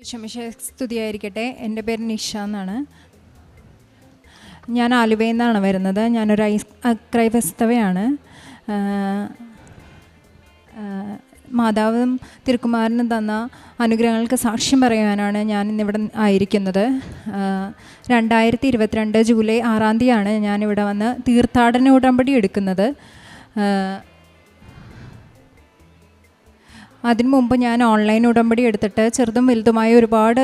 ക്ഷമിഷ സ്തുതിയായിരിക്കട്ടെ. എന്റെ പേര് നിഷ എന്നാണ്. ഞാൻ ആലുവയിൽ നിന്നാണ് വരുന്നത്. ഞാനൊരു ഐസ് ക്രൈവസ്തവയാണ് മാതാവും തിരുക്കുമാരനും തന്ന അനുഗ്രഹങ്ങൾക്ക് സാക്ഷ്യം പറയാനാണ് ഞാൻ ഇന്നിവിടെ ആയിരിക്കുന്നത്. രണ്ടായിരത്തി ഇരുപത്തിരണ്ട് ജൂലൈ ആറാം തീയതിയാണ് ഞാനിവിടെ വന്ന് തീർത്ഥാടന ഉടമ്പടി എടുക്കുന്നത്. അതിനു മുമ്പ് ഞാൻ ഓൺലൈൻ ഉടമ്പടി എടുത്തിട്ട് ചെറുതും വലുതുമായ ഒരുപാട്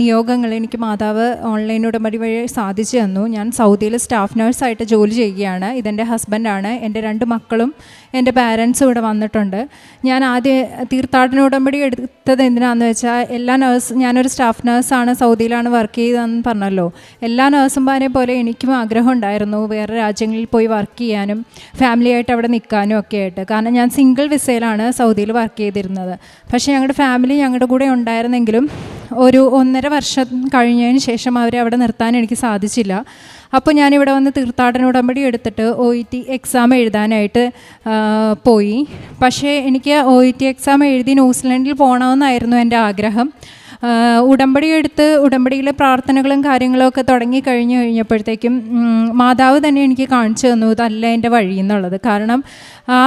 നിയോഗങ്ങൾ എനിക്ക് മാതാവ് ഓൺലൈൻ ഉടമ്പടി വഴി സാധിച്ചു തന്നു. ഞാൻ സൗദിയിൽ സ്റ്റാഫ് നേഴ്സായിട്ട് ജോലി ചെയ്യുകയാണ്. ഇതെന്റെ ഹസ്ബൻഡാണ് എന്റെ രണ്ട് മക്കളും എന്റെ പാരൻസും ഇവിടെ വന്നിട്ടുണ്ട്. ഞാൻ ആദ്യം തീർത്ഥാടന ഉടമ്പടി എടുത്തത് എന്തിനാണെന്ന് വെച്ചാൽ എല്ലാ നേഴ്സ് ഞാനൊരു സ്റ്റാഫ് നേഴ്സാണ് സൗദിയിലാണ് വർക്ക് ചെയ്തതെന്ന് പറഞ്ഞല്ലോ. എല്ലാ നേഴ്സുമാരെ പോലെ എനിക്കും ആഗ്രഹം ഉണ്ടായിരുന്നു വേറെ രാജ്യങ്ങളിൽ പോയി വർക്ക് ചെയ്യാനും ഫാമിലിയായിട്ട് അവിടെ നിൽക്കാനും ഒക്കെ ആയിട്ട്. കാരണം ഞാൻ സിംഗിൾ വിസയിലാണ് സൗദിയിൽ വർക്ക് ചെയ്തിരുന്നത്. പക്ഷേ ഞങ്ങളുടെ ഫാമിലി ഞങ്ങളുടെ കൂടെ ഉണ്ടായിരുന്നെങ്കിലും ഒരു ഒന്നര വർഷം കഴിഞ്ഞതിന് ശേഷം അവരെ അവിടെ നിർത്താൻ എനിക്ക് സാധിച്ചില്ല. അപ്പോൾ ഞാനിവിടെ വന്ന് തീർത്ഥാടന ഉടമ്പടി എടുത്തിട്ട് ഒ ഇ ടി എക്സാം എഴുതാനായിട്ട് പോയി. പക്ഷേ എനിക്ക് ഒ ഇ ടി എക്സാം എഴുതി ന്യൂസിലൻഡിൽ പോകണമെന്നായിരുന്നു എന്റെ ആഗ്രഹം. ഉടമ്പടി എടുത്ത് ഉടമ്പടിയിലെ പ്രാർത്ഥനകളും കാര്യങ്ങളൊക്കെ തുടങ്ങി കഴിഞ്ഞു കഴിഞ്ഞപ്പോഴത്തേക്കും മാതാവ് തന്നെ എനിക്ക് കാണിച്ചു തന്നു ഇതല്ല എന്റെ വഴി എന്നുള്ളത്. കാരണം ആ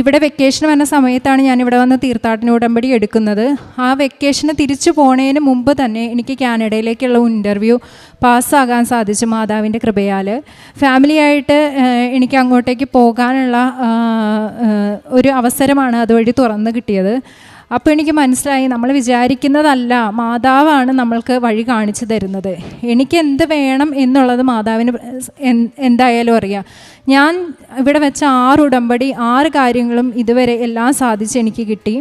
ഇവിടെ വെക്കേഷൻ വന്ന സമയത്താണ് ഞാൻ ഇവിടെ വന്ന് തീർത്ഥാടന ഉടമ്പടി എടുക്കുന്നത്. ആ വെക്കേഷന് തിരിച്ചു പോണതിന് മുമ്പ് തന്നെ എനിക്ക് കാനഡയിലേക്കുള്ള ഇന്റർവ്യൂ പാസ്സാകാൻ സാധിച്ചു മാതാവിന്റെ കൃപയാൽ ഫാമിലിയായിട്ട് എനിക്ക് അങ്ങോട്ടേക്ക് പോകാനുള്ള ഒരു അവസരമാണ് അതുവഴി തുറന്നു കിട്ടിയത്. അപ്പോൾ എനിക്ക് മനസ്സിലായി നമ്മൾ വിചാരിക്കുന്നതല്ല മാതാവാണ് നമ്മൾക്ക് വഴി കാണിച്ചു തരുന്നത്. എനിക്ക് എന്ത് വേണം എന്നുള്ളത് മാതാവിന് എന്തായാലും അറിയാം. ഞാൻ ഇവിടെ വെച്ച ആറ് ഉടമ്പടി ആറ് കാര്യങ്ങളും ഇതുവരെ എല്ലാം സാധിച്ച് എനിക്ക് കിട്ടി.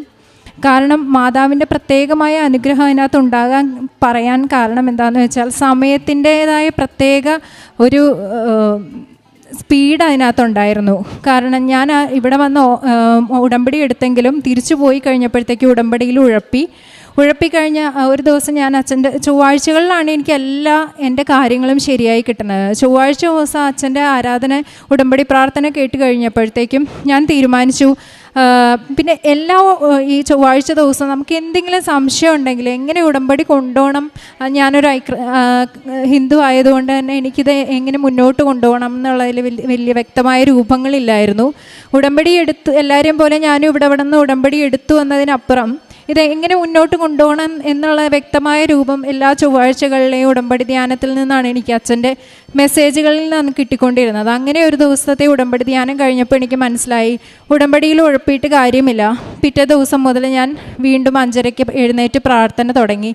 കാരണം മാതാവിന്റെ പ്രത്യേകമായ അനുഗ്രഹം അതിനകത്ത് ഉണ്ടാകാൻ പറയാൻ കാരണം എന്താണെന്ന് വെച്ചാൽ സമയത്തിന്റേതായ പ്രത്യേക ഒരു സ്പീഡ് അതിനകത്തുണ്ടായിരുന്നു. കാരണം ഞാൻ ഇവിടെ വന്ന് ഉടമ്പടി എടുത്തെങ്കിലും തിരിച്ചു പോയി കഴിഞ്ഞപ്പോഴത്തേക്ക് ഉടമ്പടിയിൽ ഉഴപ്പി. ഉഴപ്പിക്കഴിഞ്ഞ ഒരു ദിവസം ഞാൻ അച്ഛന്റെ ചൊവ്വാഴ്ചകളിലാണ് എനിക്ക് എല്ലാ എന്റെ കാര്യങ്ങളും ശരിയായി കിട്ടുന്നത്. ചൊവ്വാഴ്ച ദിവസം അച്ഛന്റെ ആരാധന ഉടമ്പടി പ്രാർത്ഥന കേട്ട് കഴിഞ്ഞപ്പോഴത്തേക്കും ഞാൻ തീരുമാനിച്ചു. പിന്നെ എല്ലാ ഈ ചൊവ്വാഴ്ച ദിവസം നമുക്ക് എന്തെങ്കിലും സംശയം ഉണ്ടെങ്കിൽ എങ്ങനെ ഉടമ്പടി കൊണ്ടുപോകണം? ഞാനൊരു ഐക്ര ഹിന്ദു ആയതുകൊണ്ട് തന്നെ എനിക്കിത് എങ്ങനെ മുന്നോട്ട് കൊണ്ടുപോകണം എന്നുള്ളതിൽ വലിയ വലിയ വ്യക്തമായ രൂപങ്ങളില്ലായിരുന്നു. ഉടമ്പടി എടുത്ത് എല്ലാവരെയും പോലെ ഞാനും ഇവിടെ ഇവിടെ നിന്ന് ഉടമ്പടി എടുത്തു എന്നതിനപ്പുറം ഇത് എങ്ങനെ മുന്നോട്ട് കൊണ്ടുപോകണം എന്നുള്ള വ്യക്തമായ രൂപം എല്ലാ ചൊവ്വാഴ്ചകളിലെയും ഉടമ്പടി ധ്യാനത്തിൽ നിന്നാണ് എനിക്ക് അച്ഛന്റെ മെസ്സേജുകളിൽ നിന്ന് കിട്ടിക്കൊണ്ടിരുന്നത്. അങ്ങനെ ഒരു ദിവസത്തെ ഉടമ്പടി ധ്യാനം കഴിഞ്ഞപ്പോൾ എനിക്ക് മനസ്സിലായി ഉടമ്പടിയിൽ ഉഴപ്പിയിട്ട് കാര്യമില്ല. പിറ്റേ ദിവസം മുതൽ ഞാൻ വീണ്ടും അഞ്ചരയ്ക്ക് എഴുന്നേറ്റ് പ്രാർത്ഥന തുടങ്ങി.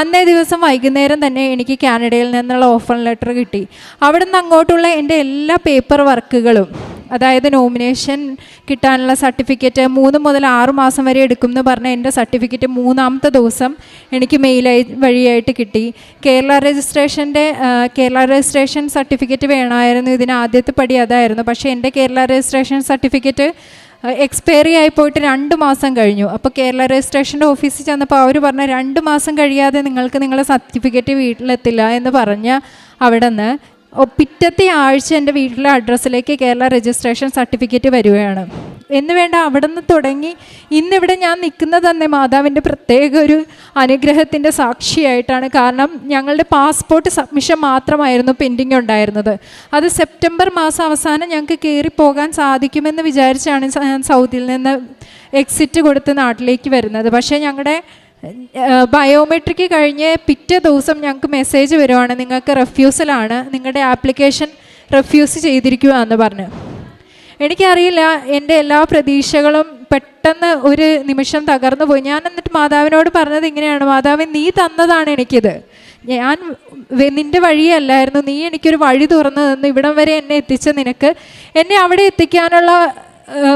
അന്നേ ദിവസം വൈകുന്നേരം തന്നെ എനിക്ക് കാനഡയിൽ നിന്നുള്ള ഓഫർ ലെറ്റർ കിട്ടി. അവിടുന്ന് അങ്ങോട്ടുള്ള എന്റെ എല്ലാ പേപ്പർ വർക്കുകളും അതായത് നോമിനേഷൻ കിട്ടാനുള്ള സർട്ടിഫിക്കറ്റ് മൂന്ന് മുതൽ ആറ് മാസം വരെ എടുക്കും എന്ന് പറഞ്ഞ എന്റെ സർട്ടിഫിക്കറ്റ് മൂന്നാമത്തെ ദിവസം എനിക്ക് മെയിലായി വഴിയായിട്ട് കിട്ടി. കേരള രജിസ്ട്രേഷന്റെ കേരള രജിസ്ട്രേഷൻ സർട്ടിഫിക്കറ്റ് വേണമായിരുന്നു ഇതിന് ആദ്യത്തെ പടി അതായിരുന്നു. പക്ഷേ എന്റെ കേരള രജിസ്ട്രേഷൻ സർട്ടിഫിക്കറ്റ് എക്സ്പയറി ആയി പോയിട്ട് രണ്ട് മാസം കഴിഞ്ഞു. അപ്പോൾ കേരള രജിസ്ട്രേഷന്റെ ഓഫീസിൽ ചെന്നപ്പോൾ അവർ പറഞ്ഞ രണ്ട് മാസം കഴിയാതെ നിങ്ങൾക്ക് നിങ്ങളുടെ സർട്ടിഫിക്കറ്റ് വീട്ടിലെത്തില്ല എന്ന് പറഞ്ഞ അവിടെ നിന്ന് പിറ്റത്തെ ആഴ്ച എന്റെ വീട്ടിലെ അഡ്രസ്സിലേക്ക് കേരള രജിസ്ട്രേഷൻ സർട്ടിഫിക്കറ്റ് വരികയാണ്. എന്ന് വേണ്ട അവിടെ നിന്ന് തുടങ്ങി ഇന്നിവിടെ ഞാൻ നിൽക്കുന്നത് തന്നെ മാതാവിന്റെ പ്രത്യേക ഒരു അനുഗ്രഹത്തിന്റെ സാക്ഷിയായിട്ടാണ്. കാരണം ഞങ്ങളുടെ പാസ്പോർട്ട് സബ്മിഷൻ മാത്രമായിരുന്നു പെൻഡിങ് ഉണ്ടായിരുന്നത്. അത് സെപ്റ്റംബർ മാസം അവസാനം ഞങ്ങൾക്ക് കയറി പോകാൻ സാധിക്കുമെന്ന് വിചാരിച്ചാണ് ഞാൻ സൗദിയിൽ നിന്ന് എക്സിറ്റ് കൊടുത്ത് നാട്ടിലേക്ക് വരുന്നത്. പക്ഷേ ഞങ്ങളുടെ ബയോമെട്രിക് കഴിഞ്ഞ് പിറ്റേ ദിവസം ഞങ്ങൾക്ക് മെസ്സേജ് വരുവാണ് നിങ്ങൾക്ക് റെഫ്യൂസലാണ് നിങ്ങളുടെ ആപ്ലിക്കേഷൻ റെഫ്യൂസ് ചെയ്തിരിക്കുക എന്ന് പറഞ്ഞ്. എനിക്കറിയില്ല എന്റെ എല്ലാ പ്രതീക്ഷകളും പെട്ടെന്ന് ഒരു നിമിഷം തകർന്നു പോയി. ഞാൻ എന്നിട്ട് മാതാവിനോട് പറഞ്ഞത് ഇങ്ങനെയാണ് മാതാവ് നീ തന്നതാണ് എനിക്കിത്. ഞാൻ നിന്റെ വഴിയല്ലായിരുന്നു നീ എനിക്കൊരു വഴി തുറന്നു തന്നു ഇവിടം വരെ എന്നെ എത്തിച്ച നിനക്ക്. എന്നെ അവിടെ എത്തിക്കാനുള്ള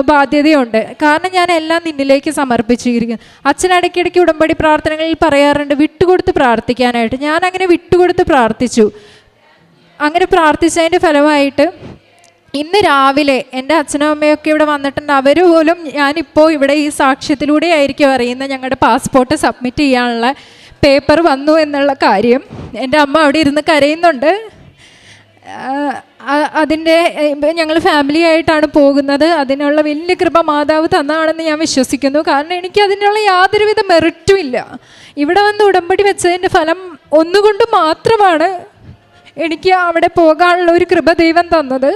ബാധ്യതയുണ്ട്. കാരണം ഞാൻ എല്ലാം നിന്നിലേക്ക് സമർപ്പിച്ചിരിക്കുന്നു. അച്ഛൻ ഇടയ്ക്കിടയ്ക്ക് ഉടമ്പടി പ്രാർത്ഥനകളിൽ പറയാറുണ്ട് വിട്ടുകൊടുത്ത് പ്രാർത്ഥിക്കാനായിട്ട്. ഞാൻ അങ്ങനെ വിട്ടുകൊടുത്ത് പ്രാർത്ഥിച്ചു. അങ്ങനെ പ്രാർത്ഥിച്ചതിന്റെ ഫലമായിട്ട് ഇന്ന് രാവിലെ എന്റെ അച്ഛനും അമ്മയൊക്കെ ഇവിടെ വന്നിട്ടുണ്ട്. അവർ പോലും ഞാനിപ്പോൾ ഇവിടെ ഈ സാക്ഷ്യത്തിലൂടെ ആയിരിക്കും അറിയുന്നത് ഞങ്ങളുടെ പാസ്പോർട്ട് സബ്മിറ്റ് ചെയ്യാനുള്ള പേപ്പർ വന്നു എന്നുള്ള കാര്യം. എന്റെ അമ്മ അവിടെ ഇരുന്ന് കരയുന്നുണ്ട്. അതിന്റെ ഞങ്ങൾ ഫാമിലി ആയിട്ടാണ് പോകുന്നത്. അതിനുള്ള വലിയ കൃപ മാതാവ് തന്നാണെന്ന് ഞാൻ വിശ്വസിക്കുന്നു. കാരണം എനിക്ക് അതിനുള്ള യാതൊരുവിധ മെറിറ്റും ഇല്ല. ഇവിടെ വന്ന് ഉടമ്പടി വെച്ചതിന്റെ ഫലം ഒന്നുകൊണ്ട് മാത്രമാണ് എനിക്ക് അവിടെ പോകാനുള്ള ഒരു കൃപ ദൈവം തന്നത്.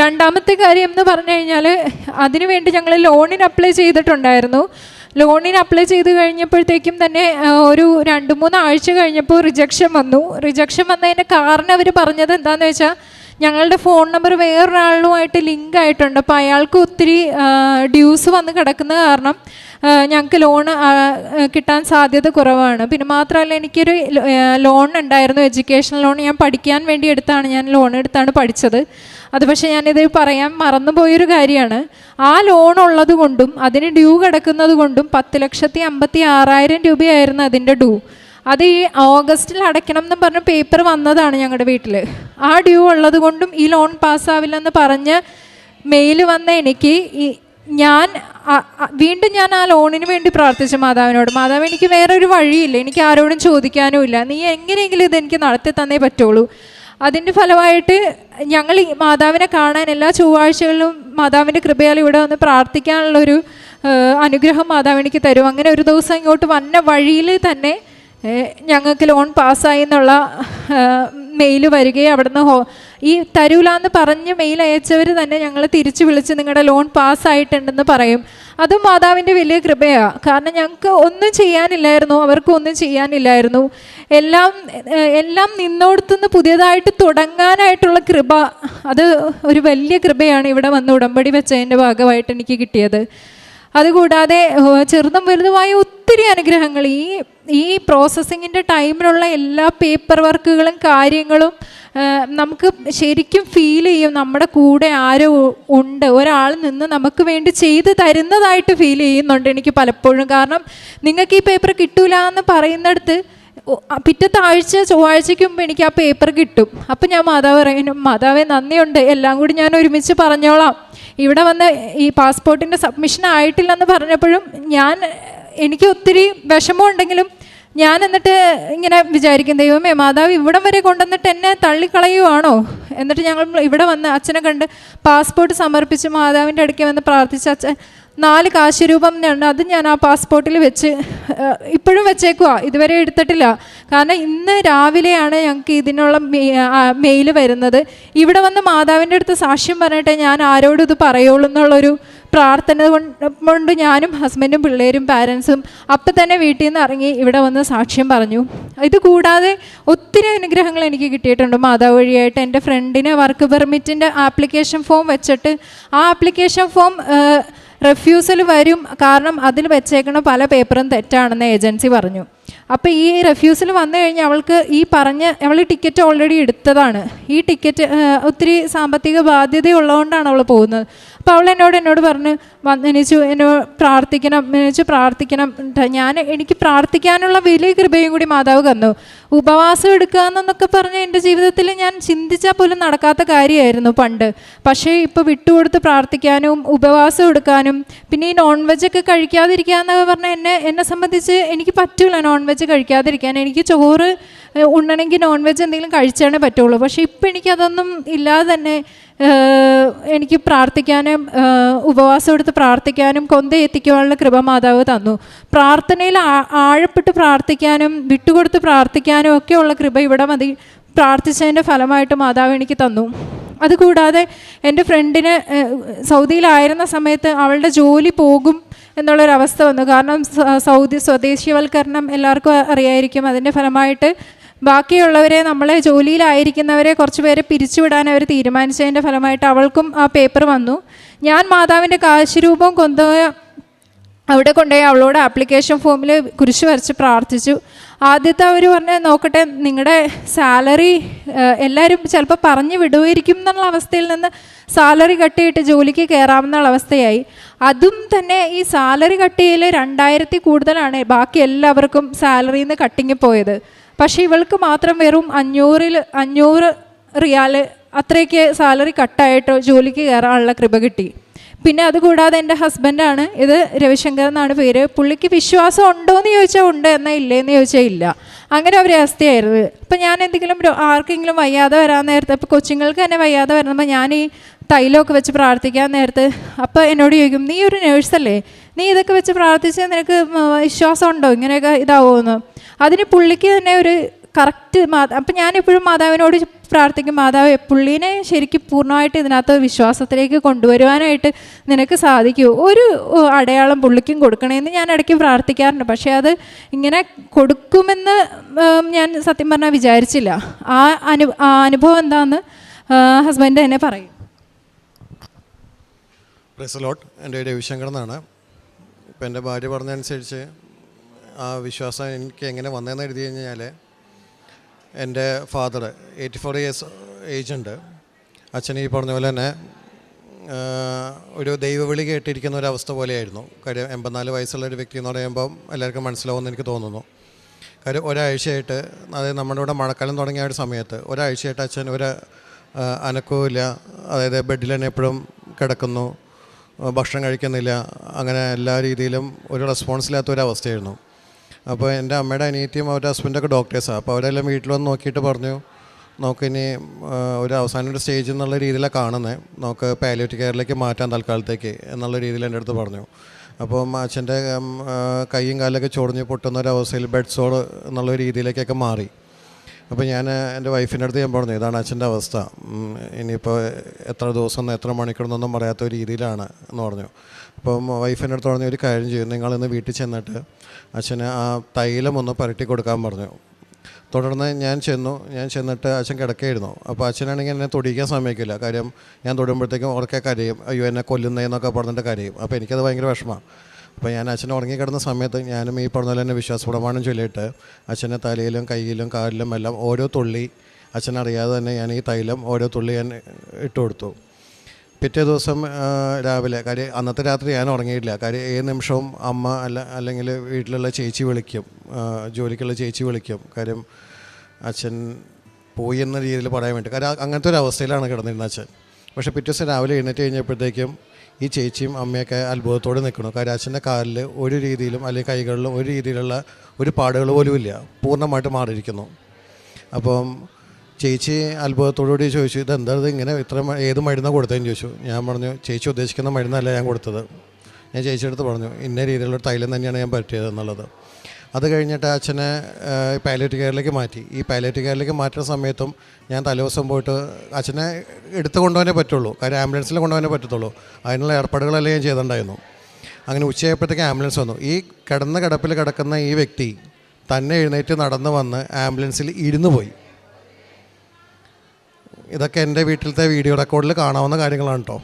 രണ്ടാമത്തെ കാര്യം എന്ന് പറഞ്ഞു കഴിഞ്ഞാൽ അതിനുവേണ്ടി ഞങ്ങൾ ലോണിന് അപ്ലൈ ചെയ്തിട്ടുണ്ടായിരുന്നു. ലോണിന് അപ്ലൈ ചെയ്ത് കഴിഞ്ഞപ്പോഴത്തേക്കും തന്നെ ഒരു രണ്ട് മൂന്ന് ആഴ്ച കഴിഞ്ഞപ്പോൾ റിജക്ഷൻ വന്നു. റിജക്ഷൻ വന്നതിന്റെ കാരണം അവർ പറഞ്ഞത് എന്താണെന്ന് വെച്ചാൽ ഞങ്ങളുടെ ഫോൺ നമ്പർ വേറൊരാളുമായിട്ട് ലിങ്ക് ആയിട്ടുണ്ട്. അപ്പോൾ അയാൾക്ക് ഒത്തിരി ഡ്യൂസ് വന്ന് കിടക്കുന്ന കാരണം ഞങ്ങൾക്ക് ലോൺ കിട്ടാൻ സാധ്യത കുറവാണ്. പിന്നെ മാത്രമല്ല എനിക്കൊരു ലോൺ ഉണ്ടായിരുന്നു. എഡ്യൂക്കേഷണൽ ലോൺ ഞാൻ പഠിക്കാൻ വേണ്ടി എടുത്താണ്. ഞാൻ ലോൺ എടുത്താണ് പഠിച്ചത്. അത് പക്ഷേ ഞാനിത് പറയാൻ മറന്നുപോയൊരു കാര്യമാണ്. ആ ലോൺ ഉള്ളത് കൊണ്ടും അതിന് ഡ്യൂ കിടക്കുന്നത് കൊണ്ടും പത്ത് ലക്ഷത്തി അമ്പത്തി ആറായിരം രൂപയായിരുന്നു അതിന്റെ ഡ്യൂ അത് ഈ ഓഗസ്റ്റിൽ അടയ്ക്കണം എന്ന് പറഞ്ഞ പേപ്പർ വന്നതാണ് ഞങ്ങളുടെ വീട്ടിൽ ആ ഡ്യൂ ഉള്ളത് കൊണ്ടും ഈ ലോൺ പാസ്സാവില്ലെന്ന് പറഞ്ഞ് മെയിൽ വന്ന എനിക്ക് ഞാൻ വീണ്ടും ഞാൻ ആ ലോണിന് വേണ്ടി പ്രാർത്ഥിച്ച മാതാവിനോട്. മാതാവ് എനിക്ക് വേറെ ഒരു വഴിയില്ല. എനിക്ക് ആരോടും ചോദിക്കാനും ഇല്ല. നീ എങ്ങനെയെങ്കിലും ഇത് എനിക്ക് നടത്തി തന്നേ പറ്റുള്ളൂ. അതിന്റെ ഫലമായിട്ട് ഞങ്ങൾ മാതാവിനെ കാണാൻ എല്ലാ ചൊവ്വാഴ്ചകളിലും മാതാവിന്റെ കൃപയാൽ ഇവിടെ വന്ന് പ്രാർത്ഥിക്കാനുള്ളൊരു അനുഗ്രഹം മാതാവ് എനിക്ക് തരും. അങ്ങനെ ഒരു ദിവസം ഇങ്ങോട്ട് വന്ന വഴിയിൽ തന്നെ ഞങ്ങൾക്ക് ലോൺ പാസ്സായി എന്നുള്ള മെയിൽ വരികയും അവിടുന്ന് ഹോ ഈ തരൂലാന്ന് പറഞ്ഞ് മെയിൽ അയച്ചവർ തന്നെ ഞങ്ങൾ തിരിച്ചു വിളിച്ച് നിങ്ങളുടെ ലോൺ പാസ്സായിട്ടുണ്ടെന്ന് പറയും. അതും മാതാവിന്റെ വലിയ കൃപയാണ് കാരണം ഞങ്ങൾക്ക് ഒന്നും ചെയ്യാനില്ലായിരുന്നു അവർക്കും ഒന്നും ചെയ്യാനില്ലായിരുന്നു. എല്ലാം എല്ലാം നിന്നോടത്തുനിന്ന് പുതിയതായിട്ട് തുടങ്ങാനായിട്ടുള്ള കൃപ അത് ഒരു വലിയ കൃപയാണ് ഇവിടെ വന്ന് ഉടമ്പടി വെച്ചതിന്റെ ഭാഗമായിട്ട് എനിക്ക് കിട്ടിയത്. അതുകൂടാതെ ചെറുതും വലുതുമായ ഒത്തിരി അനുഗ്രഹങ്ങൾ ഈ ഈ പ്രോസസ്സിങ്ങിന്റെ ടൈമിലുള്ള എല്ലാ പേപ്പർ വർക്കുകളും കാര്യങ്ങളും നമുക്ക് ശരിക്കും ഫീൽ ചെയ്യും. നമ്മുടെ കൂടെ ആരോ ഉണ്ട്. ഒരാൾ നിന്ന് നമുക്ക് വേണ്ടി ചെയ്ത് തരുന്നതായിട്ട് ഫീൽ ചെയ്യുന്നുണ്ട് എനിക്ക് പലപ്പോഴും. കാരണം നിങ്ങൾക്ക് ഈ പേപ്പർ കിട്ടൂല എന്ന് പറയുന്നിടത്ത് പിറ്റത്തെ ആഴ്ച ചൊവ്വാഴ്ചയ്ക്ക് മുമ്പ് എനിക്ക് ആ പേപ്പർ കിട്ടും. അപ്പം ഞാൻ മാതാവ് പറയുന്നു മാതാവേ നന്ദിയുണ്ട്. എല്ലാം കൂടി ഞാൻ ഒരുമിച്ച് പറഞ്ഞോളാം. ഇവിടെ വന്ന് ഈ പാസ്പോർട്ടിന്റെ സബ്മിഷൻ ആയിട്ടില്ലെന്ന് പറഞ്ഞപ്പോഴും ഞാൻ എനിക്ക് ഒത്തിരി വിഷമമുണ്ടെങ്കിലും ഞാൻ എന്നിട്ട് ഇങ്ങനെ വിചാരിക്കും ദൈവമേ മാതാവ് ഇവിടം വരെ കൊണ്ടുവന്നിട്ട് എന്നെ തള്ളിക്കളയുവാണോ? എന്നിട്ട് ഞങ്ങൾ ഇവിടെ വന്ന് അച്ഛനെ കണ്ട് പാസ്പോർട്ട് സമർപ്പിച്ച് മാതാവിന്റെ അടുക്കെ വന്ന് പ്രാർത്ഥിച്ച അച്ഛൻ നാല് കാശ് രൂപം ഉണ്ട് അത് ഞാൻ ആ പാസ്പോർട്ടിൽ വെച്ച് ഇപ്പോഴും വെച്ചേക്കുക ഇതുവരെ എടുത്തിട്ടില്ല. കാരണം ഇന്ന് രാവിലെയാണ് ഞങ്ങൾക്ക് ഇതിനുള്ള മെയിൽ വരുന്നത്. ഇവിടെ വന്ന് മാതാവിന്റെ അടുത്ത് സാക്ഷ്യം പറഞ്ഞിട്ട് ഞാൻ ആരോടും ഇത് പറയുള്ളൂ എന്നുള്ളൊരു പ്രാർത്ഥന കൊണ്ട് ഞാനും ഹസ്ബൻഡും പിള്ളേരും പാരൻസും അപ്പം തന്നെ വീട്ടിൽ നിന്ന് ഇറങ്ങി ഇവിടെ വന്ന് സാക്ഷ്യം പറഞ്ഞു. ഇത് കൂടാതെ ഒത്തിരി അനുഗ്രഹങ്ങൾ എനിക്ക് കിട്ടിയിട്ടുണ്ട്. മാതാവ് വഴിയായിട്ട് എന്റെ ഫ്രണ്ടിന് വർക്ക് പെർമിറ്റിന്റെ ആപ്ലിക്കേഷൻ ഫോം വെച്ചിട്ട് ആ ആപ്ലിക്കേഷൻ ഫോം റെഫ്യൂസൽ വരും കാരണം അതിൽ വെച്ചേക്കണ പല പേപ്പറും തെറ്റാണെന്ന് ഏജൻസി പറഞ്ഞു. അപ്പോൾ ഈ റെഫ്യൂസൽ വന്നു കഴിഞ്ഞാൽ അവൾക്ക് ഈ പറഞ്ഞ അവൾ ടിക്കറ്റ് ഓൾറെഡി എടുത്തതാണ്. ഈ ടിക്കറ്റ് ഒത്തിരി സാമ്പത്തിക ബാധ്യതയുള്ളതുകൊണ്ടാണ് അവൾ പോകുന്നത്. അപ്പോൾ അവൾ എന്നോട് എന്നോട് പറഞ്ഞ് വന്നിച്ചു എന്നെ പ്രാർത്ഥിക്കണം എന്നുവെച്ച് പ്രാർത്ഥിക്കണം. ഞാൻ എനിക്ക് പ്രാർത്ഥിക്കാനുള്ള വലിയ കൃപയും കൂടി മാതാവ് തന്നു. ഉപവാസം എടുക്കുക എന്നൊക്കെ പറഞ്ഞ് എന്റെ ജീവിതത്തിൽ ഞാൻ ചിന്തിച്ചാൽ പോലും നടക്കാത്ത കാര്യമായിരുന്നു പണ്ട്. പക്ഷേ ഇപ്പോൾ വിട്ടുകൊടുത്ത് പ്രാർത്ഥിക്കാനും ഉപവാസം എടുക്കാനും പിന്നെ ഈ നോൺ വെജ് ഒക്കെ കഴിക്കാതിരിക്കുക എന്നൊക്കെ പറഞ്ഞാൽ എന്നെ എന്നെ സംബന്ധിച്ച് എനിക്ക് പറ്റില്ല നോൺ വെജ് കഴിക്കാതിരിക്കാൻ. എനിക്ക് ചോറ് ഉണ്ണണമെങ്കിൽ നോൺ വെജ് എന്തെങ്കിലും കഴിച്ചാണേ പറ്റുള്ളൂ. പക്ഷേ ഇപ്പം എനിക്കതൊന്നും ഇല്ലാതെ തന്നെ എനിക്ക് പ്രാർത്ഥിക്കാനും ഉപവാസം എടുത്ത് പ്രാർത്ഥിക്കാനും കൊന്ത എത്തിക്കുവാനുള്ള കൃപ മാതാവ് തന്നു. പ്രാർത്ഥനയിൽ ആഴപ്പെട്ട് പ്രാർത്ഥിക്കാനും വിട്ടുകൊടുത്ത് പ്രാർത്ഥിക്കാനും ഒക്കെയുള്ള കൃപ ഇവിടെ മതി. പ്രാർത്ഥിച്ചതിന്റെ ഫലമായിട്ട് മാതാവ് എനിക്ക് തന്നു. അതുകൂടാതെ എന്റെ ഫ്രണ്ടിന് സൗദിയിലായിരുന്ന സമയത്ത് അവളുടെ ജോലി പോകും എന്നുള്ളൊരവസ്ഥ വന്നു. കാരണം സൗദി സ്വദേശീയവൽക്കരണം എല്ലാവർക്കും അറിയായിരിക്കും. അതിന്റെ ഫലമായിട്ട് ബാക്കിയുള്ളവരെ നമ്മളെ ജോലിയിലായിരിക്കുന്നവരെ കുറച്ച് പേരെ പിരിച്ചുവിടാൻ അവർ തീരുമാനിച്ചതിന്റെ ഫലമായിട്ട് അവൾക്കും ആ പേപ്പർ വന്നു. ഞാൻ മാതാവിന്റെ കാശുരൂപം കൊണ്ടുപോയ അവിടെ കൊണ്ടുപോയി അവളോട് ആപ്ലിക്കേഷൻ ഫോമിൽ കുരിശ് വരച്ച് പ്രാർത്ഥിച്ചു. ആദ്യത്തെ അവർ പറഞ്ഞ നോക്കട്ടെ നിങ്ങളുടെ സാലറി എല്ലാവരും ചിലപ്പോൾ പറഞ്ഞു വിടുമായിരിക്കും എന്നുള്ള അവസ്ഥയിൽ നിന്ന് സാലറി കട്ടിയിട്ട് ജോലിക്ക് കയറാമെന്നുള്ള അവസ്ഥയായി. അതും തന്നെ ഈ സാലറി കട്ടിയിൽ രണ്ടായിരത്തി കൂടുതലാണ് ബാക്കി എല്ലാവർക്കും സാലറിയിൽ നിന്ന് കട്ടിങ് പോയത്. പക്ഷേ ഇവൾക്ക് മാത്രം വെറും അഞ്ഞൂറിൽ അഞ്ഞൂറ് റിയാൽ അത്രയ്ക്ക് സാലറി കട്ടായിട്ട് ജോലിക്ക് കയറാനുള്ള കൃപ കിട്ടി. പിന്നെ അതുകൂടാതെ എന്റെ ഹസ്ബൻഡാണ് ഇത് രവിശങ്കർ എന്നാണ് പേര് പുള്ളിക്ക് വിശ്വാസം ഉണ്ടോ എന്ന് ചോദിച്ചാൽ ഉണ്ട് എന്നാൽ ഇല്ലേന്ന് ചോദിച്ചാൽ ഇല്ല. അങ്ങനെ ഒരു അവസ്ഥയായിരുന്നു. അപ്പം ഞാൻ എന്തെങ്കിലും ആർക്കെങ്കിലും വയ്യാതെ വരാൻ നേരത്തെ ഇപ്പോൾ കൊച്ചുങ്ങൾക്ക് തന്നെ വയ്യാതെ വരുമ്പോൾ ഞാൻ ഈ തൈലമൊക്കെ വെച്ച് പ്രാർത്ഥിക്കാൻ നേരത്ത് അപ്പോൾ എന്നോട് ചോദിക്കും നീ ഒരു നേഴ്സല്ലേ നീ ഇതൊക്കെ വെച്ച് പ്രാർത്ഥിച്ച് നിനക്ക് വിശ്വാസം ഉണ്ടോ ഇങ്ങനെയൊക്കെ ഇതാവുമെന്ന്. അതിന് പുള്ളിക്ക് തന്നെ ഒരു കറക്റ്റ് മാ അപ്പം ഞാനെപ്പോഴും മാതാവിനോട് പ്രാർത്ഥിക്കും മാതാവ് പുള്ളീനെ ശരിക്കും പൂർണമായിട്ട് ഇതിനകത്ത് വിശ്വാസത്തിലേക്ക് കൊണ്ടുവരുവാനായിട്ട് നിനക്ക് സാധിക്കൂ. ഒരു അടയാളം പുള്ളിക്കും കൊടുക്കണമെന്ന് ഞാൻ ഇടയ്ക്ക് പ്രാർത്ഥിക്കാറുണ്ട്. പക്ഷേ അത് ഇങ്ങനെ കൊടുക്കുമെന്ന് ഞാൻ സത്യം പറഞ്ഞാൽ വിചാരിച്ചില്ല. ആ അനു ആ അനുഭവം എന്താണെന്ന് ഹസ്ബൻഡ് തന്നെ പറയും. എന്റെ പേര് രവിശങ്കർ എന്നാണ്. ഇപ്പം എന്റെ ഭാര്യ പറഞ്ഞതനുസരിച്ച് ആ വിശ്വാസം എനിക്ക് എങ്ങനെ വന്നതെന്ന് എഴുതി കഴിഞ്ഞാൽ എന്റെ father eighty four years age ഉണ്ട് അച്ഛൻ ഈ പറഞ്ഞ പോലെ തന്നെ ഒരു ദൈവവിളി കേട്ടിരിക്കുന്ന ഒരു അവസ്ഥ പോലെയായിരുന്നു. കാര്യം എൺപത്തിനാല് വയസ്സുള്ള ഒരു വ്യക്തി എന്ന് പറയുമ്പം എല്ലാവർക്കും മനസ്സിലാവുമെന്ന് എനിക്ക് തോന്നുന്നു. കാര്യം ഒരാഴ്ചയായിട്ട് അതായത് നമ്മുടെ ഇവിടെ മഴക്കാലം തുടങ്ങിയ ഒരു സമയത്ത് ഒരാഴ്ചയായിട്ട് അച്ഛൻ ഒരു അനക്കവും അതായത് ബെഡിൽ തന്നെ എപ്പോഴും കിടക്കുന്നു. ഭക്ഷണം കഴിക്കുന്നില്ല. അങ്ങനെ എല്ലാ രീതിയിലും ഒരു റെസ്പോൺസില്ലാത്ത ഒരു അവസ്ഥയായിരുന്നു അപ്പോൾ എന്റെ അമ്മയുടെ അനിയത്തിയും അവരുടെ ഹസ്ബൻഡൊക്കെ ഡോക്ടേഴ്സാണ് അപ്പോൾ അവരെല്ലാം വീട്ടിൽ വന്ന് നോക്കിയിട്ട് പറഞ്ഞു നമുക്കിനി ഒരു അവസാന ഒരു സ്റ്റേജ് എന്നുള്ള രീതിയിലാണ് കാണുന്നത് നമുക്ക് പാലിയേറ്റ് കെയറിലേക്ക് മാറ്റാൻ തൽക്കാലത്തേക്ക് എന്നുള്ള രീതിയിൽ എന്റെ അടുത്ത് പറഞ്ഞു. അപ്പോൾ അച്ഛന്റെ കൈയും കാലൊക്കെ ചൊറിഞ്ഞ് പൊട്ടുന്ന ഒരു അവസ്ഥയിൽ ബെഡ് സോൾ എന്നുള്ള രീതിയിലേക്കൊക്കെ മാറി. അപ്പോൾ ഞാൻ എന്റെ വൈഫിന്റെ അടുത്ത് ഞാൻ പറഞ്ഞു ഇതാണ് അച്ഛന്റെ അവസ്ഥ. ഇനിയിപ്പോൾ എത്ര ദിവസം എത്ര മണിക്കൂറെന്നൊന്നും പറയാത്ത ഒരു രീതിയിലാണ് എന്ന് പറഞ്ഞു. അപ്പം വൈഫിന്റെ അടുത്ത് പറഞ്ഞ ഒരു കാര്യം ചെയ്യും നിങ്ങളിന്ന് വീട്ടിൽ ചെന്നിട്ട് അച്ഛന് ആ തൈലം ഒന്ന് പരട്ടി കൊടുക്കാൻ പറഞ്ഞു. തുടർന്ന് ഞാൻ ചെന്നു ഞാൻ ചെന്നിട്ട് അച്ഛൻ കിടക്കായിരുന്നു. അപ്പോൾ അച്ഛനാണെങ്കിൽ എന്നെ തൊടിക്കാൻ സമയക്കില്ല കാര്യം ഞാൻ തൊടുമ്പോഴത്തേക്കും ഉറക്കെ കരയും. അയ്യോ എന്നെ കൊല്ലുന്നതെന്നൊക്കെ പറഞ്ഞിട്ട് കരയും. അപ്പോൾ എനിക്കത് ഭയങ്കര വിഷമമാണ്. അപ്പോൾ ഞാൻ അച്ഛൻ ഉറങ്ങിക്കിടന്ന സമയത്ത് ഞാനും ഈ പറഞ്ഞ പോലെ തന്നെ വിശ്വാസപ്രമാണം ചൊല്ലിയിട്ട് അച്ഛന്റെ തലയിലും കയ്യിലും കാലിലും എല്ലാം ഓരോ തുള്ളി അച്ഛനറിയാതെ തന്നെ ഞാൻ ഈ തൈലം ഓരോ തുള്ളി ഞാൻ ഇട്ട് കൊടുത്തു. പിറ്റേ ദിവസം രാവിലെ കാര്യം അന്നത്തെ രാത്രി ഞാൻ ഉറങ്ങിയിട്ടില്ല. കാര്യം ഏത് നിമിഷവും അമ്മ അല്ല അല്ലെങ്കിൽ വീട്ടിലുള്ള ചേച്ചി വിളിക്കും. ജോലിക്കുള്ള ചേച്ചി വിളിക്കും. കാര്യം അച്ഛൻ പോയി എന്ന രീതിയിൽ പറയാൻ വേണ്ടി. കാര്യം അങ്ങനത്തെ ഒരു അവസ്ഥയിലാണ് കിടന്നിരുന്നത് അച്ഛൻ. പക്ഷേ പിറ്റേ ദിവസം രാവിലെ എഴുന്നേറ്റ് കഴിഞ്ഞപ്പോഴത്തേക്കും ഈ ചേച്ചിയും അമ്മയൊക്കെ അത്ഭുതത്തോടെ നിൽക്കണം കാര്യം അച്ഛന്റെ കാലിൽ ഒരു രീതിയിലും അല്ലെങ്കിൽ കൈകളിലും ഒരു രീതിയിലുള്ള ഒരു പാടുകൾ പോലും ഇല്ല. പൂർണമായിട്ട് മാറിയിരിക്കുന്നു. അപ്പം ചേച്ചി അത്ഭുതത്തോടുകൂടി ചോദിച്ചു ഇത് എന്താ ഇങ്ങനെ ഇത്ര ഏത് മരുന്നാണ് കൊടുത്തതെന്ന് ചോദിച്ചു. ഞാൻ പറഞ്ഞു ചേച്ചി ഉദ്ദേശിക്കുന്ന മരുന്നല്ല ഞാൻ കൊടുത്തത്. ഞാൻ ചേച്ചിയുടെ അടുത്ത് പറഞ്ഞു ഇന്ന രീതിയിലുള്ള തൈലം തന്നെയാണ് ഞാൻ പറ്റിയത് എന്നുള്ളത് അത് കഴിഞ്ഞിട്ട് അച്ഛനെ പൈലറ്റ് കെയറിലേക്ക് മാറ്റി. ഈ പൈലറ്റ് കെയറിലേക്ക് മാറ്റുന്ന സമയത്തും ഞാൻ തലേദിവസം പോയിട്ട് അച്ഛനെ എടുത്തു കൊണ്ടുപോകാനേ പറ്റുള്ളൂ. കാര്യം ആംബുലൻസിൽ കൊണ്ടുപോകാനേ പറ്റത്തുള്ളൂ. അതിനുള്ള ഏർപ്പാടുകളെല്ലാം ഞാൻ ചെയ്തിട്ടുണ്ടായിരുന്നു. അങ്ങനെ ഉച്ചയായപ്പോഴത്തേക്ക് ആംബുലൻസ് വന്നു. ഈ കിടന്ന കിടപ്പിൽ കിടക്കുന്ന ഈ വ്യക്തി തന്നെ എഴുന്നേറ്റ് നടന്ന് വന്ന് ആംബുലൻസിൽ ഇരുന്നു പോയി. ഇതൊക്കെ എന്റെ വീട്ടിലത്തെ വീഡിയോ റെക്കോർഡിൽ കാണാവുന്ന കാര്യങ്ങളാണ് കേട്ടോ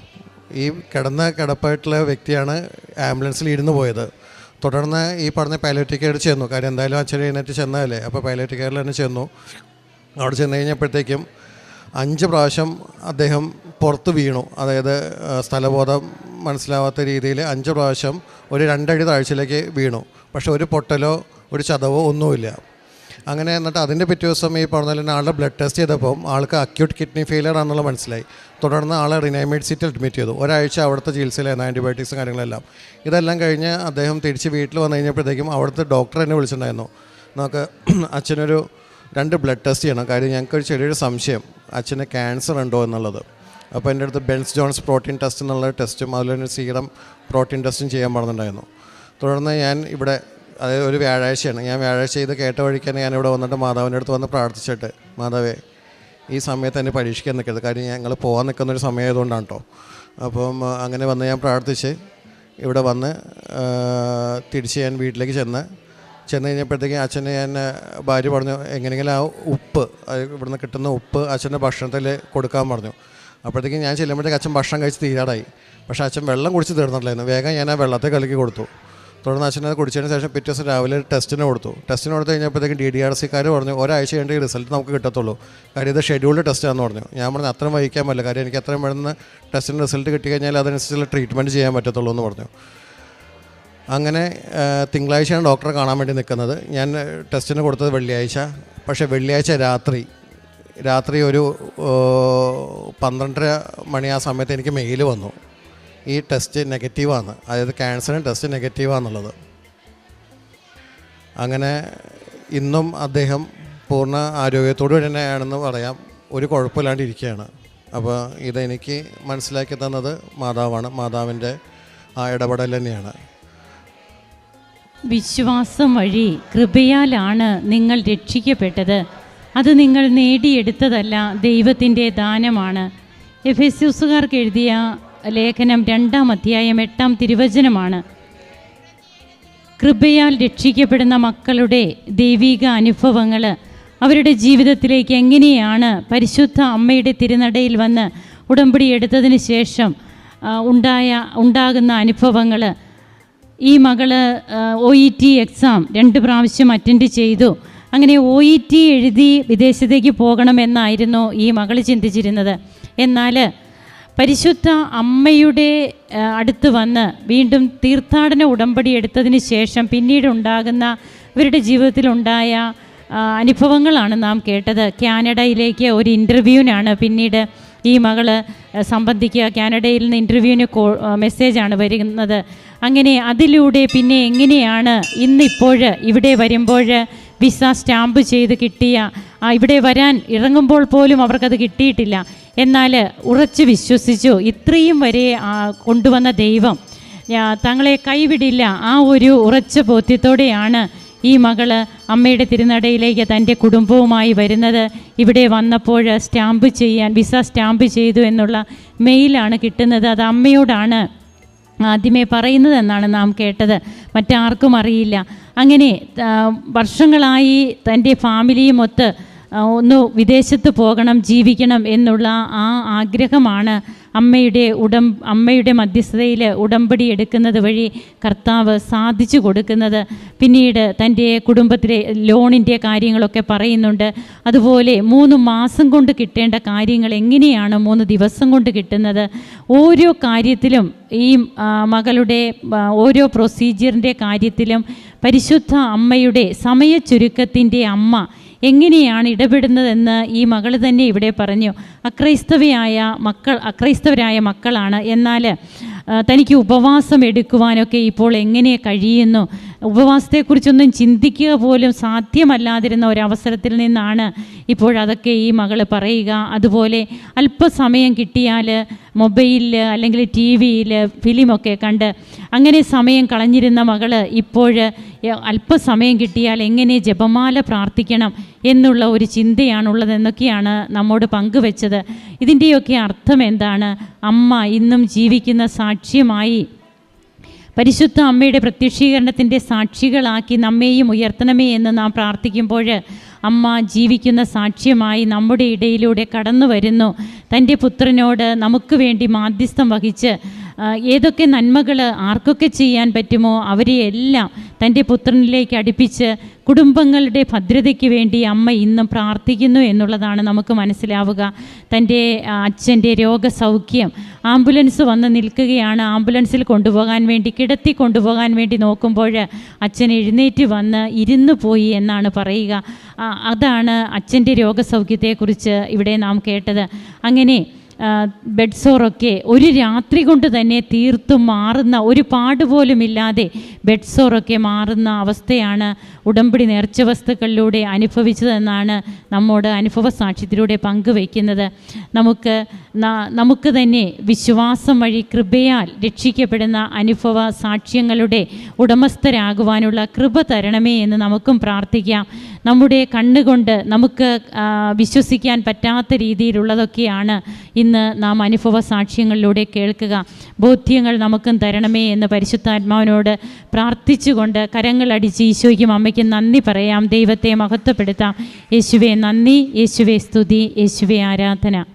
ഈ കിടന്ന കിടപ്പായിട്ടുള്ള വ്യക്തിയാണ് ആംബുലൻസിൽ ഇരുന്ന് പോയത്. തുടർന്ന് ഈ പറഞ്ഞ പൈലറ്റ് കെയർ ചെന്നു. കാര്യം എന്തായാലും അച്ഛൻ എഴുന്നേറ്റ് ചെന്നാലേ അപ്പോൾ പൈലറ്റ് കെയറിൽ തന്നെ ചെന്നു. അവിടെ ചെന്ന് കഴിഞ്ഞപ്പോഴത്തേക്കും അഞ്ച് പ്രാവശ്യം അദ്ദേഹം പുറത്ത് വീണു. അതായത് സ്ഥലബോധം മനസ്സിലാവാത്ത രീതിയിൽ അഞ്ച് പ്രാവശ്യം ഒരു രണ്ടടി താഴ്ചയിലേക്ക് വീണു. പക്ഷെ ഒരു പൊട്ടലോ ഒരു ചതവോ ഒന്നുമില്ല. അങ്ങനെ എന്നിട്ട് അതിന്റെ പിറ്റേ ദിവസം ഈ പറഞ്ഞ തന്നെ ആളുടെ ബ്ലഡ് ടെസ്റ്റ് ചെയ്തപ്പോൾ ആൾക്ക് അക്യൂട്ട് കിഡ്നി ഫെയിലിയർ ആണെന്നുള്ള മനസ്സിലായി. തുടർന്ന് ആളെ റിനൈമേഡ് സീറ്റിൽ അഡ്മിറ്റ് ചെയ്തു. ഒരാഴ്ച അവിടുത്തെ ചികിത്സയിലായിരുന്നു ആന്റിബയോട്ടിക്സും കാര്യങ്ങളെല്ലാം. ഇതെല്ലാം കഴിഞ്ഞ് അദ്ദേഹം തിരിച്ച് വീട്ടിൽ വന്നു കഴിഞ്ഞപ്പോഴത്തേക്കും അവിടുത്തെ ഡോക്ടർ എന്നെ വിളിച്ചിട്ടുണ്ടായിരുന്നു. നമുക്ക് അച്ഛനൊരു രണ്ട് ബ്ലഡ് ടെസ്റ്റ് ചെയ്യണം. കാര്യം ഞങ്ങൾക്ക് ഒരു ചെറിയൊരു സംശയം. അച്ഛന് ക്യാൻസർ ഉണ്ടോ എന്നുള്ളത്. അപ്പോൾ എന്റെ അടുത്ത് ബെൻസ് ജോൺസ് പ്രോട്ടീൻ ടെസ്റ്റ് എന്നുള്ള ടെസ്റ്റും അതുപോലെ തന്നെ സീറം പ്രോട്ടീൻ ടെസ്റ്റും ചെയ്യാൻ പറഞ്ഞിട്ടുണ്ടായിരുന്നു. തുടർന്ന് ഞാൻ ഇവിടെ അതായത് ഒരു വ്യാഴാഴ്ചയാണ്. ഞാൻ വ്യാഴാഴ്ച ഇത് കേട്ട വഴിക്ക് തന്നെ ഞാനിവിടെ വന്നിട്ട് മാതാവിന്റെ അടുത്ത് വന്ന് പ്രാർത്ഥിച്ചിട്ട് മാതാവേ ഈ സമയത്ത് എന്നെ പരീക്ഷിക്കാൻ നിൽക്കരുത്. കാര്യം ഞങ്ങൾ പോകാൻ നിൽക്കുന്ന ഒരു സമയമായതുകൊണ്ടാണ് കേട്ടോ അപ്പം അങ്ങനെ വന്ന് ഞാൻ പ്രാർത്ഥിച്ച് ഇവിടെ വന്ന് തിരിച്ച് ഞാൻ വീട്ടിലേക്ക് ചെന്ന് ചെന്ന് കഴിഞ്ഞപ്പോഴത്തേക്കും അച്ഛനെ ഞാൻ ഭാര്യ പറഞ്ഞു എങ്ങനെയെങ്കിലും ആ ഉപ്പ് അത് ഇവിടുന്ന് കിട്ടുന്ന ഉപ്പ് അച്ഛന്റെ ഭക്ഷണത്തിൽ കൊടുക്കാൻ പറഞ്ഞു. അപ്പോഴത്തേക്കും ഞാൻ ചെല്ലുമ്പോഴത്തേക്ക് അച്ഛൻ ഭക്ഷണം കഴിച്ച് തീരാടായി പക്ഷേ അച്ഛൻ വെള്ളം കുടിച്ച് തീർന്നിട്ടില്ലായിരുന്നു. വേഗം ഞാൻ ആ വെള്ളത്തെ കലക്കി കൊടുത്തു. തുടർന്ന് അച്ഛനെ കുടിച്ചതിന് ശേഷം പിറ്റേ ദിവസം രാവിലെ ടെസ്റ്റിന് കൊടുത്തു. ടെസ്റ്റിന് കൊടുത്തു കഴിഞ്ഞപ്പോഴത്തേക്കും ഡി ഡി ആർ സിക്കാർ പറഞ്ഞു ഒരാഴ്ച കഴിഞ്ഞ റിസൾട്ട് നമുക്ക് കിട്ടത്തുള്ളൂ. കാര്യം ഇത് ഷെഡ്യൂൾഡ് ടെസ്റ്റാണെന്ന് പറഞ്ഞു. ഞാൻ പറഞ്ഞു അത്രയും വഹിക്കാൻ പറ്റില്ല. കാര്യം എനിക്ക് അത്രയും പെട്ടെന്ന് ടെസ്റ്റിന് റിസൾട്ട് കിട്ടിക്കഴിഞ്ഞാൽ അതനുസരിച്ചുള്ള ട്രീറ്റ്മെന്റ് ചെയ്യാൻ പറ്റത്തുള്ളൂ എന്ന് പറഞ്ഞു. അങ്ങനെ തിങ്കളാഴ്ചയാണ് ഡോക്ടറെ കാണാൻ വേണ്ടി നിൽക്കുന്നത്. ഞാൻ ടെസ്റ്റിന് കൊടുത്തത് വെള്ളിയാഴ്ച. പക്ഷേ വെള്ളിയാഴ്ച രാത്രി രാത്രി ഒരു പന്ത്രണ്ടര മണി ആ സമയത്ത് എനിക്ക് മെയിൽ വന്നു. ഈ ടെസ്റ്റ് നെഗറ്റീവാണ്. അതായത് ക്യാൻസറിന് ടെസ്റ്റ് നെഗറ്റീവാണെന്നുള്ളത് അങ്ങനെ ഇന്നും അദ്ദേഹം പൂർണ ആരോഗ്യത്തോടു തന്നെയാണെന്ന് പറയാം. ഒരു കുഴപ്പമില്ലാണ്ട് ഇരിക്കുകയാണ്. അപ്പോൾ ഇതെനിക്ക് മനസ്സിലാക്കി തന്നത് മാതാവാണ്. മാതാവിന്റെ ആ ഇടപെടൽ തന്നെയാണ്. വിശ്വാസം വഴി കൃപയാലാണ് നിങ്ങൾ രക്ഷിക്കപ്പെട്ടത്. അത് നിങ്ങൾ നേടിയെടുത്തതല്ല ദൈവത്തിന്റെ ദാനമാണ്. എഫ് എഫെസ്യൂസുകാർക്ക് എഴുതിയ ലേഖനം രണ്ടാം അധ്യായം എട്ടാം തിരുവചനമാണ്. കൃപയാൽ രക്ഷിക്കപ്പെടുന്ന മക്കളുടെ ദൈവിക അനുഭവങ്ങൾ അവരുടെ ജീവിതത്തിലേക്ക് എങ്ങനെയാണ് പരിശുദ്ധ അമ്മയുടെ തിരുനടയിൽ വന്ന് ഉടമ്പടി എടുത്തതിന് ശേഷം ഉണ്ടായ ഉണ്ടാകുന്ന അനുഭവങ്ങൾ. ഈ മകൾ ഒ ഇ ടി എക്സാം രണ്ട് പ്രാവശ്യം അറ്റൻഡ് ചെയ്തു. അങ്ങനെ ഒ ഇ ടി എഴുതി വിദേശത്തേക്ക് പോകണമെന്നായിരുന്നു ഈ മകൾ ചിന്തിച്ചിരുന്നത്. എന്നാൽ പരിശുദ്ധ അമ്മയുടെ അടുത്ത് വന്ന് വീണ്ടും തീർത്ഥാടന ഉടമ്പടി എടുത്തതിന് ശേഷം പിന്നീട് ഉണ്ടാകുന്ന ഇവരുടെ ജീവിതത്തിലുണ്ടായ അനുഭവങ്ങളാണ് നാം കേട്ടത്. കാനഡയിലേക്ക് ഒരു ഇന്റർവ്യൂവിനാണ് പിന്നീട് ഈ മകൾ സംബന്ധിക്കുക. കാനഡയിൽ നിന്ന് ഇന്റർവ്യൂവിന് കോ മെസ്സേജാണ് വരുന്നത്. അങ്ങനെ അതിലൂടെ പിന്നെ എങ്ങനെയാണ് ഇന്നിപ്പോൾ ഇവിടെ വരുമ്പോൾ വിസ സ്റ്റാമ്പ് ചെയ്ത് കിട്ടിയ ഇവിടെ വരാൻ ഇറങ്ങുമ്പോൾ പോലും അവർക്കത് കിട്ടിയിട്ടില്ല. എന്നാൽ ഉറച്ചു വിശ്വസിച്ചു ഇത്രയും വരെ കൊണ്ടുവന്ന ദൈവം തങ്ങളെ കൈവിടില്ല. ആ ഒരു ഉറച്ച ബോധ്യത്തോടെയാണ് ഈ മകൾ അമ്മയുടെ തിരുനടയിലേക്ക് തന്റെ കുടുംബവുമായി വരുന്നത്. ഇവിടെ വന്നപ്പോൾ സ്റ്റാമ്പ് ചെയ്യാൻ വിസ സ്റ്റാമ്പ് ചെയ്തു എന്നുള്ള മെയിലാണ് കിട്ടുന്നത്. അത് അമ്മയോടാണ്. ആദ്യമേ പറയുന്നത് എന്നാണ് നാം കേട്ടത്. മറ്റാർക്കും അറിയില്ല. അങ്ങനെ വർഷങ്ങളായി തന്റെ ഫാമിലിയുമൊത്ത് ഒന്ന് വിദേശത്ത് പോകണം ജീവിക്കണം എന്നുള്ള ആ ആഗ്രഹമാണ് അമ്മയുടെ ഉടം അമ്മയുടെ മധ്യസ്ഥതയിൽ ഉടമ്പടി എടുക്കുന്നത് വഴി കർത്താവ് സാധിച്ചു കൊടുക്കുന്നത്. പിന്നീട് തന്റെ കുടുംബത്തിലെ ലോണിന്റെ കാര്യങ്ങളൊക്കെ പറയുന്നുണ്ട്. അതുപോലെ മൂന്ന് മാസം കൊണ്ട് കിട്ടേണ്ട കാര്യങ്ങൾ എങ്ങനെയാണ് മൂന്ന് ദിവസം കൊണ്ട് കിട്ടുന്നത്? ഓരോ കാര്യത്തിലും ഈ മകളുടെ ഓരോ പ്രൊസീജിയറിന്റെ കാര്യത്തിലും പരിശുദ്ധ അമ്മയുടെ സമയച്ചുരുക്കത്തിന്റെ അമ്മ എങ്ങനെയാണ് ഇടപെടുന്നതെന്ന് ഈ മകൾ തന്നെ ഇവിടെ പറഞ്ഞു. അക്രൈസ്തവയായ മക്കൾ അക്രൈസ്തവരായ മക്കളാണ്. എന്നാൽ തനിക്ക് ഉപവാസം എടുക്കുവാനൊക്കെ ഇപ്പോൾ എങ്ങനെ കഴിയുന്നു? ഉപവാസത്തെക്കുറിച്ചൊന്നും ചിന്തിക്കുക പോലും സാധ്യമല്ലാതിരുന്ന ഒരവസരത്തിൽ നിന്നാണ് ഇപ്പോഴതൊക്കെ ഈ മകൾ പറയുക. അതുപോലെ അല്പസമയം കിട്ടിയാൽ മൊബൈലിൽ അല്ലെങ്കിൽ ടി വിയിൽ ഫിലിമൊക്കെ കണ്ട് അങ്ങനെ സമയം കളഞ്ഞിരുന്ന മകൾ ഇപ്പോൾ അല്പസമയം കിട്ടിയാൽ എങ്ങനെ ജപമാല പ്രാർത്ഥിക്കണം എന്നുള്ള ഒരു ചിന്തയാണുള്ളതെന്നൊക്കെയാണ് നമ്മോട് പങ്കുവെച്ചത്. ഇതിന്റെയൊക്കെ അർത്ഥം എന്താണ്? അമ്മ ഇന്നും ജീവിക്കുന്ന സാക്ഷ്യമായി പരിശുദ്ധ അമ്മയുടെ പ്രത്യക്ഷീകരണത്തിന്റെ സാക്ഷികളാക്കി നമ്മെയും ഉയർത്തണമേ എന്ന് നാം പ്രാർത്ഥിക്കുമ്പോൾ അമ്മ ജീവിക്കുന്ന സാക്ഷ്യമായി നമ്മുടെ ഇടയിലൂടെ കടന്നു വരുന്നു. തന്റെ പുത്രനോട് നമുക്ക് വേണ്ടി മാധ്യസ്ഥം വഹിച്ച് ഏതൊക്കെ നന്മകൾ ആർക്കൊക്കെ ചെയ്യാൻ പറ്റുമോ അവരെ എല്ലാം തന്റെ പുത്രനിലേക്ക് അടുപ്പിച്ച് കുടുംബങ്ങളുടെ ഭദ്രതയ്ക്ക് വേണ്ടി അമ്മ ഇന്നും പ്രാർത്ഥിക്കുന്നു എന്നുള്ളതാണ് നമുക്ക് മനസ്സിലാവുക. തന്റെ അച്ഛന്റെ രോഗസൗഖ്യം ആംബുലൻസ് വന്ന് നിൽക്കുകയാണ്. ആംബുലൻസിൽ കൊണ്ടുപോകാൻ വേണ്ടി കിടത്തി കൊണ്ടുപോകാൻ വേണ്ടി നോക്കുമ്പോൾ അച്ഛൻ എഴുന്നേറ്റ് വന്ന് ഇരുന്നു പോയി എന്നാണ് പറയുക. അതാണ് അച്ഛന്റെ രോഗസൗഖ്യത്തെക്കുറിച്ച് ഇവിടെ നാം കേട്ടത്. അങ്ങനെ ബെഡ് സോറൊക്കെ ഒരു രാത്രി കൊണ്ട് തന്നെ തീർത്തും മാറുന്ന ഒരു പാട് പാടുപോലുമില്ലാതെ ബെഡ് സോറൊക്കെ മാറുന്ന അവസ്ഥയാണ് ഉടമ്പടി നേർച്ച വസ്തുക്കളിലൂടെ അനുഭവിച്ചതെന്നാണ് നമ്മോട് അനുഭവ സാക്ഷ്യത്തിലൂടെ പങ്കുവയ്ക്കുന്നത്. നമുക്ക് നമുക്ക് തന്നെ വിശ്വാസം വഴി കൃപയാൽ രക്ഷിക്കപ്പെടുന്ന അനുഭവ സാക്ഷ്യങ്ങളുടെ ഉടമസ്ഥരാകുവാനുള്ള കൃപ തരണമേ എന്ന് നമുക്കും പ്രാർത്ഥിക്കാം. നമ്മുടെ കണ്ണുകൊണ്ട് നമുക്ക് വിശ്വസിക്കാൻ പറ്റാത്ത രീതിയിലുള്ളതൊക്കെയാണ് ഇന്ന് നാം അനുഭവ സാക്ഷ്യങ്ങളിലൂടെ കേൾക്കുക. ബോധ്യങ്ങൾ നമുക്കും തരണമേ എന്ന് പരിശുദ്ധാത്മാവിനോട് പ്രാർത്ഥിച്ചുകൊണ്ട് കരങ്ങളടിച്ച് ഈശോയ്ക്കും അമ്മയ്ക്കും നന്ദി പറയാം. ദൈവത്തെ മഹത്വപ്പെടുത്താം. യേശുവെ നന്ദി. യേശുവെ സ്തുതി. യേശുവെ ആരാധന.